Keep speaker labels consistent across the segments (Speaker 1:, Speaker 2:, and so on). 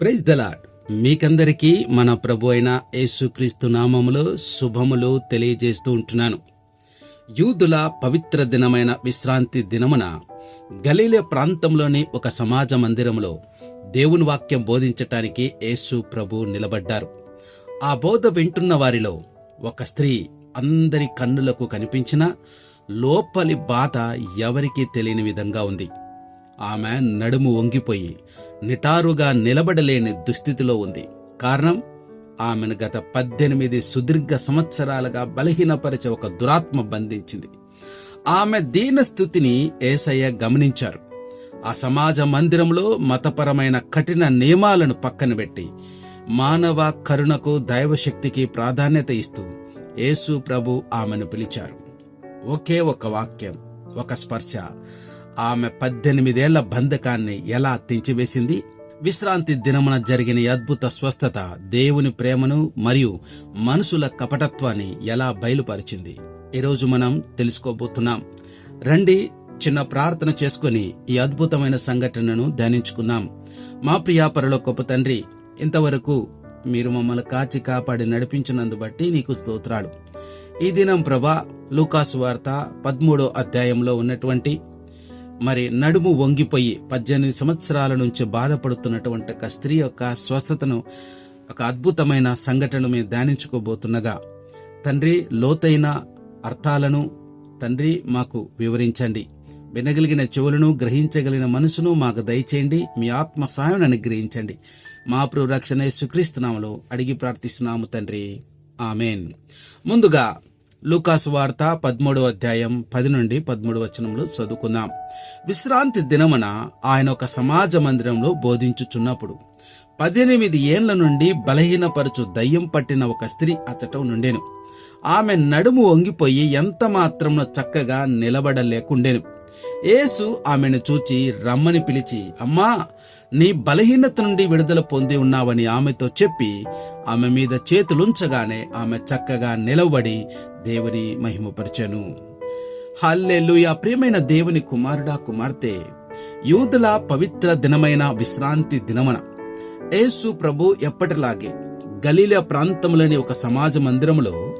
Speaker 1: Praise the Lord మీకందరికీ మన ప్రభు అయిన యేసుక్రీస్తు నామములో శుభములు తెలియజేస్తూ ఉంటున్నాను. యూదుల పవిత్ర దినమైన విశ్రాంతి దినమున గలీలే ప్రాంతంలోని ఒక సమాజ మందిరములో దేవుని వాక్యం బోధించటానికి యేసు ప్రభు నిలబడ్డారు. ఆ బోధ వింటున్న వారిలో ఒక స్త్రీ అందరి కన్నులకు కనిపించిన లోపలి బాధ ఎవరికీ తెలియని విధంగా ఉంది. ఆమె నడుము వంగిపోయి నిటారుగా నిలబడలేని దుస్థితిలో ఉంది. కారణం ఆమెను గత పద్దెనిమిది సుదీర్ఘ సంవత్సరాలుగా బలహీనపరిచే ఒక దురాత్మ బంధించింది. ఆమె దీన స్థితిని ఏసయ్య గమనించారు. ఆ సమాజ మందిరంలో మతపరమైన కఠిన నియమాలను పక్కన పెట్టి మానవ కరుణకు దైవశక్తికి ప్రాధాన్యత ఇస్తూ యేసు ప్రభు ఆమెను పిలిచారు. ఒకే ఒక వాక్యం ఒక స్పర్శ. ఆమె పద్దెనిమిదేళ్ళ బంధకాన్ని ఎలా తెంచివేసింది? విశ్రాంతి దినమున జరిగిన అద్భుత స్వస్థత దేవుని ప్రేమను మరియు మనసుల కపటత్వాన్ని ఎలా బయలుపరిచింది? ఈరోజు మనం తెలుసుకోబోతున్నాం. రండి చిన్న ప్రార్థన చేసుకుని ఈ అద్భుతమైన సంఘటనను ధ్యానించుకుందాం. మా ప్రియాపరలో గొప్ప తండ్రి ఇంతవరకు మీరు మమ్మల్ని కాచి కాపాడి నడిపించినందు బట్టి నీకు స్తోత్రాలు. ఈ దినం ప్రభా లూకాసు వార్త పదమూడో అధ్యాయంలో ఉన్నటువంటి మరి నడుము వంగిపోయి పద్దెనిమిది సంవత్సరాల నుంచి బాధపడుతున్నటువంటి ఒక స్త్రీ యొక్క స్వస్థతను ఒక అద్భుతమైన సంఘటనను మేము ధ్యానించుకోబోతుండగా తండ్రి లోతైన అర్థాలను తండ్రి మాకు వివరించండి. వినగలిగిన చెవులను గ్రహించగలిగిన మనసును మాకు దయచేయండి. మీ ఆత్మ సాయం అనుగ్రహించండి. మా ప్రభు రక్షణ అడిగి ప్రార్థిస్తున్నాము తండ్రి. ఆమెన్. ముందుగా లూకాసు వార్త పదమూడవ అధ్యాయం పది నుండి పదమూడు వచనంలో చదువుకుందాం. విశ్రాంతి దినమున ఆయన ఒక సమాజ మందిరంలో బోధించుచున్నప్పుడు పద్దెనిమిది ఏండ్ల నుండి బలహీనపరచు దయ్యం పట్టిన ఒక స్త్రీ అచ్చటం నుండెను. ఆమె నడుము వంగిపోయి ఎంత మాత్రంలో చక్కగా నిలబడలేకుండెను. యేసు ఆమెను చూచి రమ్మని పిలిచి అమ్మా నీ బలహీనత నుండి విడుదల పొంది ఉన్నావని ఆమెతో చెప్పి ఆమె మీద చేతులుంచగానే ఆమె చక్కగా నిలవబడి దేవుని మహిమపరచను. హల్లెలూయా. ప్రియమైన దేవుని కుమారుడా కుమార్తె యూదుల పవిత్ర దినమైన విశ్రాంతి దినమన యేసు ప్రభు ఎప్పటిలాగే గలీల ప్రాంతంలోని ఒక సమాజ మందిరములో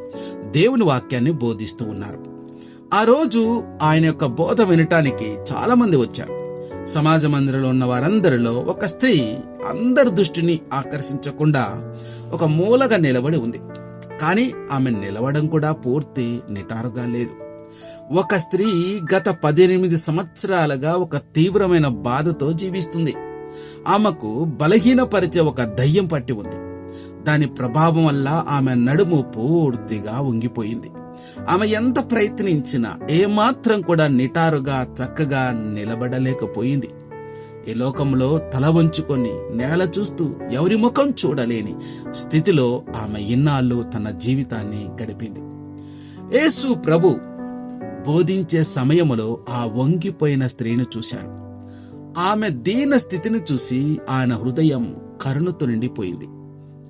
Speaker 1: దేవుని వాక్యాన్ని బోధిస్తూ ఉన్నారు. ఆ రోజు ఆయన యొక్క బోధ వినటానికి చాలా మంది వచ్చారు. సమాజ మందిరంలో ఉన్న వారందరిలో ఒక స్త్రీ అందరి దృష్టిని ఆకర్షించకుండా ఒక మూలగా నిలబడి ఉంది. కానీ ఆమె నిలవడం కూడా పూర్తి నిటారుగా లేదు. ఒక స్త్రీ గత పద్దెనిమిది సంవత్సరాలుగా ఒక తీవ్రమైన బాధతో జీవిస్తుంది. ఆమెకు బలహీనపరిచే ఒక దయ్యం పట్టి ఉంది. దాని ప్రభావం వల్ల ఆమె నడుము పూర్తిగా ఉంగిపోయింది. ఆమె ఎంత ప్రయత్నించినా ఏమాత్రం కూడా నిటారుగా చక్కగా నిలబడలేకపోయింది. ఈ లోకంలో తల వంచుకొని నేల చూస్తూ ఎవరి ముఖం చూడలేని స్థితిలో ఆమె ఇన్నాళ్ళు తన జీవితాన్ని గడిపింది. యేసు ప్రభు బోధించే సమయములో ఆ వంగిపోయిన స్త్రీని చూశాడు. ఆమె దీన స్థితిని చూసి ఆయన హృదయం కరుణతో నిండిపోయింది.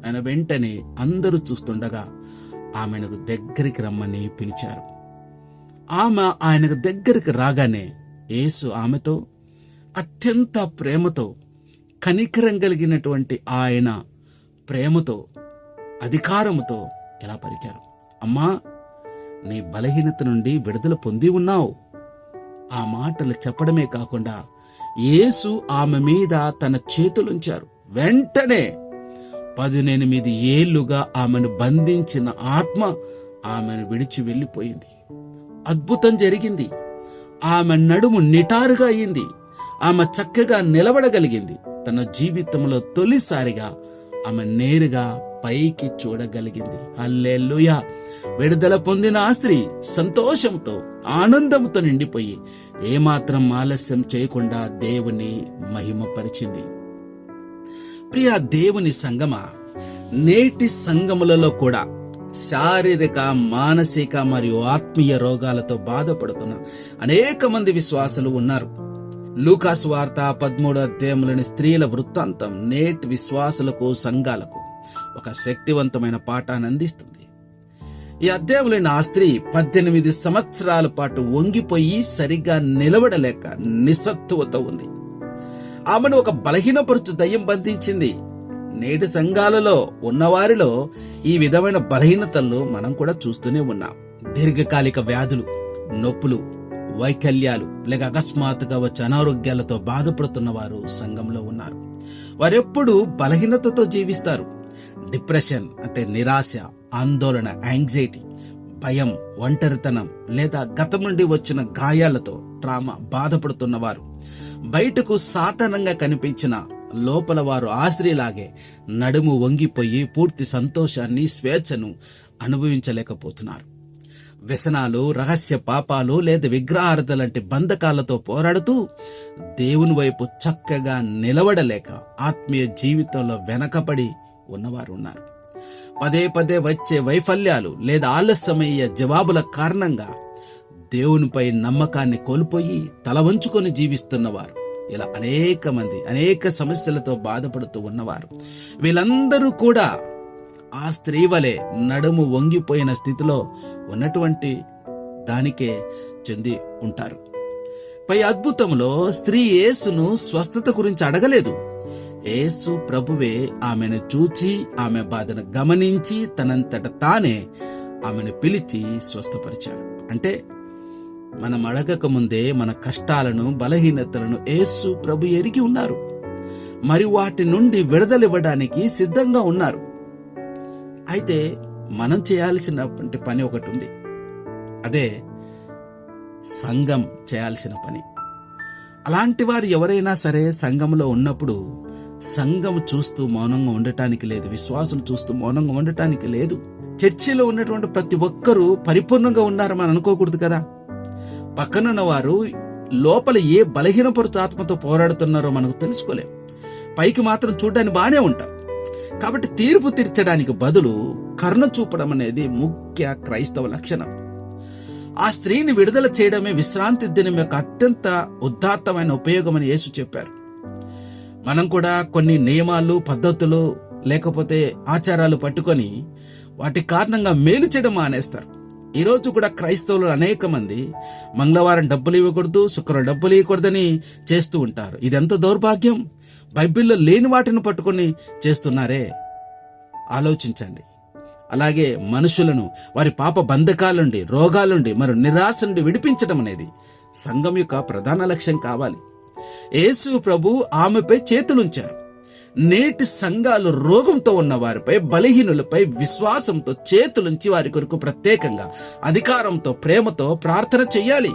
Speaker 1: ఆయన వెంటనే అందరూ చూస్తుండగా ఆమెను దగ్గరికి రమ్మని పిలిచారు. ఆమె ఆయనకు దగ్గరికి రాగానే యేసు ఆమెతో అత్యంత ప్రేమతో కనికరం కలిగినటువంటి ఆయన ప్రేమతో అధికారముతో ఎలా పలికారు. అమ్మా నీ బలహీనత నుండి విడుదల పొంది ఉన్నావు. ఆ మాటలు చెప్పడమే కాకుండా యేసు ఆమె మీద తన చేతులుంచారు. వెంటనే పదునెనిమిది ఏళ్ళుగా ఆమెను బంధించిన ఆత్మ ఆమెను విడిచి వెళ్ళిపోయింది. అద్భుతం జరిగింది. ఆమె నడుము నిటారుగా అయింది. ఆమె చక్కగా నిలబడగలిగింది. తన జీవితంలో తొలిసారిగా ఆమె నేరుగా పైకి చూడగలిగింది. హల్లెలూయా! విడుదల పొందిన ఆ స్త్రీ సంతోషంతో ఆనందంతో నిండిపోయి ఏమాత్రం ఆలస్యం చేయకుండా దేవుని మహిమపరిచింది. ప్రియ దేవుని సంగమ! నేటి సంగములలో కూడా శారీరక మానసిక మరియు ఆత్మీయ రోగాలతో బాధపడుతున్న అనేక మంది విశ్వాసులు ఉన్నారు. లూకాస్ వార్త పదమూడు అధ్యాయంలోని స్త్రీల వృత్తాంతం నేటి విశ్వాసులకు సంఘాలకు ఒక శక్తివంతమైన పాఠాన్ని అందిస్తుంది. ఈ అధ్యాయంలోని ఆ స్త్రీ పద్దెనిమిది సంవత్సరాల పాటు వంగిపోయి సరిగ్గా నిలబడలేక నిస్సత్తువతో ఉంది. ఆమెను ఒక బలహీనపరుచు దయ్యం బంధించింది. నేటి సంఘాలలో ఉన్నవారిలో ఈ విధమైన బలహీనతలు మనం కూడా చూస్తూనే ఉన్నాం. దీర్ఘకాలిక వ్యాధులు నొప్పులు వైకల్యాలు లేక అకస్మాత్తుగా వచ్చే అనారోగ్యాలతో బాధపడుతున్న వారు సంఘంలో ఉన్నారు. వారెప్పుడు బలహీనతతో జీవిస్తారు. డిప్రెషన్ అంటే నిరాశ ఆందోళన యాంగ్జైటీ భయం ఒంటరితనం లేదా గతం నుండి వచ్చిన గాయాలతో ట్రామా బాధపడుతున్నవారు. బయటకు సాధారణంగా కనిపించిన లోపల వారు ఆశ్రీలాగే నడుము వంగిపోయి పూర్తి సంతోషాన్ని స్వేచ్ఛను అనుభవించలేకపోతున్నారు. వ్యసనాలు రహస్య పాపాలు లేదా విగ్రహార్థ లాంటి బంధకాలతో పోరాడుతూ దేవుని వైపు చక్కగా నిలబడలేక ఆత్మీయ జీవితంలో వెనకబడి ఉన్నవారు ఉన్నారు. పదే పదే వచ్చే వైఫల్యాలు లేదా ఆలస్యమయ్యే జవాబుల కారణంగా దేవునిపై నమ్మకాన్ని కోల్పోయి తల వంచుకొని జీవిస్తున్నవారు. ఇలా అనేక మంది అనేక సమస్యలతో బాధపడుతూ ఉన్నవారు. వీళ్ళందరూ కూడా ఆ స్త్రీ వలె నడుము వంగిపోయిన స్థితిలో ఉన్నటువంటి దానికే చెంది ఉంటారు. పై అద్భుతంలో స్త్రీ యేసును స్వస్థత గురించి అడగలేదు. యేసు ప్రభువే ఆమెను చూచి ఆమె బాధను గమనించి తనంతట తానే ఆమెను పిలిచి స్వస్థపరిచారు అంటే మనం అడగక ముందే మన కష్టాలను బలహీనతలను యేసు ప్రభు ఎరిగి ఉన్నారు. మరి వాటి నుండి విడుదలివ్వడానికి సిద్ధంగా ఉన్నారు. అయితే మనం చేయాల్సినటువంటి పని ఒకటి ఉంది. అదే సంఘం చేయాల్సిన పని. అలాంటి వారు ఎవరైనా సరే సంఘంలో ఉన్నప్పుడు సంఘం చూస్తూ మౌనంగా ఉండటానికి లేదు విశ్వాసులు చూస్తూ మౌనంగా ఉండటానికి లేదు. చర్చిలో ఉన్నటువంటి ప్రతి ఒక్కరూ పరిపూర్ణంగా ఉన్నారని మనం అనుకోకూడదు కదా. పక్కనున్న వారు లోపల ఏ బలహీనపరుచు ఆత్మతో పోరాడుతున్నారో మనకు తెలుసుకోలేం. పైకి మాత్రం చూడడానికి బాగానే ఉంటాం కాబట్టి తీర్పు తీర్చడానికి బదులు కరుణ చూపడం అనేది ముఖ్య క్రైస్తవ లక్షణం. ఆ స్త్రీని విడుదల చేయడమే విశ్రాంతి దినం యొక్క అత్యంత ఉదాత్తమైన ఉపయోగమని యేసు చెప్పారు. మనం కూడా కొన్ని నియమాలు పద్ధతులు లేకపోతే ఆచారాలు పట్టుకొని వాటి కారణంగా మేలు చేయడం మానేస్తారు. ఈరోజు కూడా క్రైస్తవులు అనేక మంది మంగళవారం డబ్బులు ఇవ్వకూడదు శుక్రవారం డబ్బులు ఇవ్వకూడదని చేస్తూ ఉంటారు. ఇదెంత దౌర్భాగ్యం? బైబిల్లో లేని వాటిని పట్టుకొని చేస్తున్నారే? ఆలోచించండి. అలాగే మనుషులను వారి పాప బంధకాలుండి రోగాలుండి రోగాల నుండి మరి నిరాశ నుండి విడిపించడం అనేది సంఘం యొక్క ప్రధాన లక్ష్యం కావాలి. యేసు ప్రభు ఆమెపై చేతులుంచారు. నేటి సంఘాలు రోగంతో ఉన్న వారిపై బలహీనులపై విశ్వాసంతో చేతులుంచి వారి కొరకు ప్రత్యేకంగా అధికారంతో ప్రేమతో ప్రార్థన చెయ్యాలి.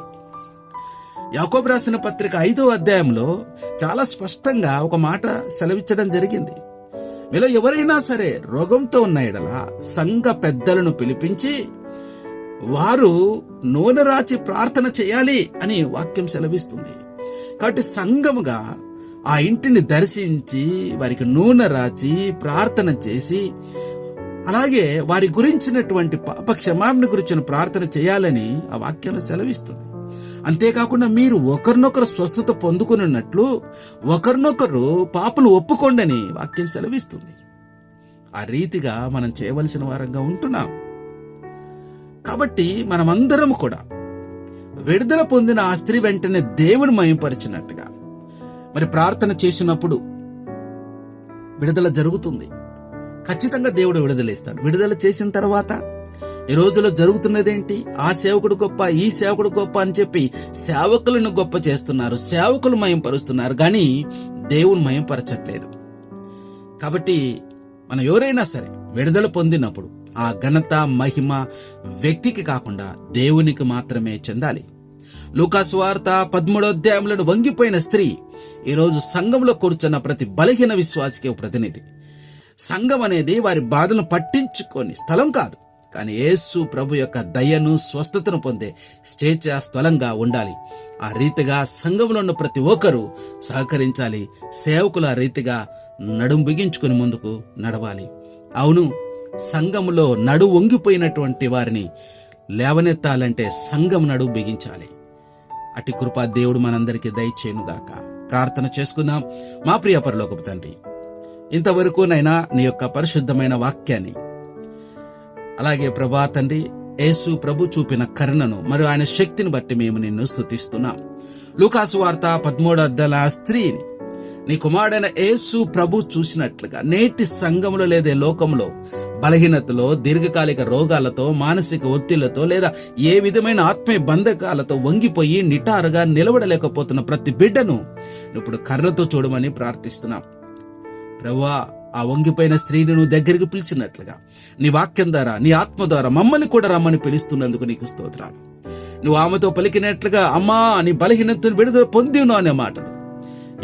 Speaker 1: యాకోబు రాసిన పత్రిక ఐదో అధ్యాయంలో చాలా స్పష్టంగా ఒక మాట సెలవిచ్చడం జరిగింది. మీలో ఎవరైనా సరే రోగంతో ఉన్న ఎడల సంఘ పెద్దలను పిలిపించి వారు నూనె రాచి ప్రార్థన చేయాలి అని వాక్యం సెలవిస్తుంది. కాబట్టి సంఘముగా ఆ ఇంటిని దర్శించి వారికి నూనె రాచి ప్రార్థన చేసి అలాగే వారి గురించినటువంటి పాప క్షమాపణ గురించిన ప్రార్థన చేయాలని ఆ వాక్యంలో సెలవిస్తుంది. అంతేకాకుండా మీరు ఒకరినొకరు స్వస్థత పొందుకున్నట్లు ఒకరినొకరు పాపలు ఒప్పుకోండని వాక్యం సెలవిస్తుంది. ఆ రీతిగా మనం చేయవలసిన వారంగా ఉంటున్నాం. కాబట్టి మనమందరం కూడా విడుదల పొందిన ఆ స్త్రీ వెంటనే దేవుని మయంపరిచినట్టుగా మరి ప్రార్థన చేసినప్పుడు విడుదల జరుగుతుంది. ఖచ్చితంగా దేవుడు విడుదలేస్తాడు విడుదల చేసిన తర్వాత ఈ రోజులో జరుగుతున్నదేంటి? ఆ సేవకుడు గొప్ప ఈ సేవకుడు గొప్ప అని చెప్పి సేవకులను గొప్ప చేస్తున్నారు సేవకులు మయంపరుస్తున్నారు కానీ దేవుని మయంపరచట్లేదు. కాబట్టి మనం ఎవరైనా సరే విడుదల పొందినప్పుడు ఆ ఘనత మహిమ వ్యక్తికి కాకుండా దేవునికి మాత్రమే చెందాలి. లూకాసు వార్త పదమూడో అధ్యాయంలో వంగిపోయిన స్త్రీ ఈరోజు సంఘంలో కూర్చున్న ప్రతి బలహీన విశ్వాసికి ప్రతినిధి. సంఘం అనేది వారి బాధలను పట్టించుకొని స్థలం కాదు. కానీ యేసు ప్రభు యొక్క దయను స్వస్థతను పొందే స్టేచ స్థలంగా ఉండాలి. ఆ రీతిగా సంఘంలో ఉన్న ప్రతి ఒక్కరూ సహకరించాలి. సేవకుల రీతిగా నడుం బిగించుకుని ముందుకు నడవాలి. అవును సంఘములో నడు వంగిపోయినటువంటి వారిని లేవనెత్తాలంటే సంఘం నడు బిగించాలి. అటు కృపా దేవుడు మనందరికీ దయచేయునుగాక. ప్రార్థన చేసుకుందాం. మా ప్రియ పరలోకపు తండ్రి ఇంతవరకు నైనా నీ యొక్క పరిశుద్ధమైన వాక్యాన్ని అలాగే ప్రభా తండ్రి యేసు ప్రభు చూపిన కరుణను మరియు ఆయన శక్తిని బట్టి మేము నిన్ను స్తుతిస్తున్నాం. లూకాసు వార్త పదమూడు అద్దల స్త్రీని నీ కుమారుడైన యేసు ప్రభు చూసినట్లుగా నేటి సంఘములో లేదా లోకంలో బలహీనతలో దీర్ఘకాలిక రోగాలతో మానసిక ఒత్తిళ్ళతో లేదా ఏ విధమైన ఆత్మీయ బంధకాలతో వంగిపోయి నిటారుగా నిలబడలేకపోతున్న ప్రతి బిడ్డను ఇప్పుడు కర్రతో చూడమని ప్రార్థిస్తున్నాం. ప్రభువా ఆ వంగిపోయిన స్త్రీని నువ్వు దగ్గరికి పిలిచినట్లుగా. నీ వాక్యం ద్వారా నీ ఆత్మ ద్వారా మమ్మల్ని కూడా రమ్మని పిలుస్తున్నందుకు నీకు స్తోత్రాలు. నువ్వు ఆమెతో పలికినట్లుగా అమ్మా నీ బలహీనతను విడుదల పొంది అనే మాటలు.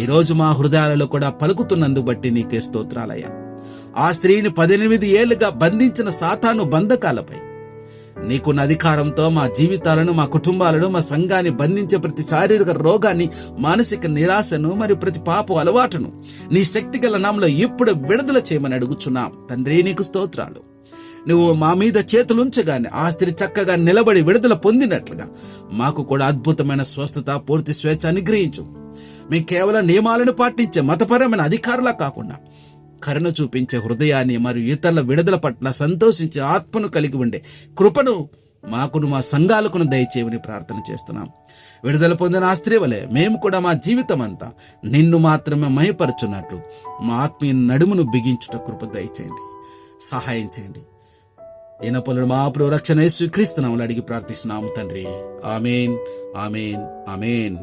Speaker 1: ఈరోజు మా హృదయాలలో కూడా పలుకుతున్నందు బట్టి నీకే స్తోత్రాలయ్యా. ఆ స్త్రీని పద్దెనిమిది ఏళ్ళుగా బంధించిన సాతాను బంధకాలపై నీకున్న అధికారంతో మా జీవితాలను మా కుటుంబాలను మా సంఘాన్ని బంధించే ప్రతి శారీరక రోగాన్ని మానసిక నిరాశను మరియు ప్రతి పాపం అలవాటును నీ శక్తి గల నామలో ఇప్పుడు విడుదల చేయమని అడుగుచున్నాం. తండ్రి నీకు స్తోత్రాలు. నువ్వు మా మీద చేతులుంచగానే ఆ స్త్రీ చక్కగా నిలబడి విడుదల పొందినట్లుగా మాకు కూడా అద్భుతమైన స్వస్థత పూర్తి స్వేచ్ఛ అనుగ్రహించు. మేము కేవలం నియమాలను పాటించే మతపరమైన అధికారులా కాకుండా కరుణ చూపించే హృదయాన్ని మరియు ఇతరుల విడుదల పట్ల సంతోషించే ఆత్మను కలిగి ఉండే కృపను మాకును మా సంఘాలకును దయచేయమని ప్రార్థన చేస్తున్నాం. విడుదల పొందిన ఆ స్త్రీ వలె మేము కూడా మా జీవితం అంతా నిన్ను మాత్రమే మయపరచున్నట్లు మా ఆత్మీయ నడుమును బిగించుట కృప దయచేయండి. సహాయం చేయండి. ఈనపలుడు మా రక్షణ యేసు క్రీస్తునాములు అడిగి ప్రార్థిస్తున్నాము తండ్రి. Amen amen amen.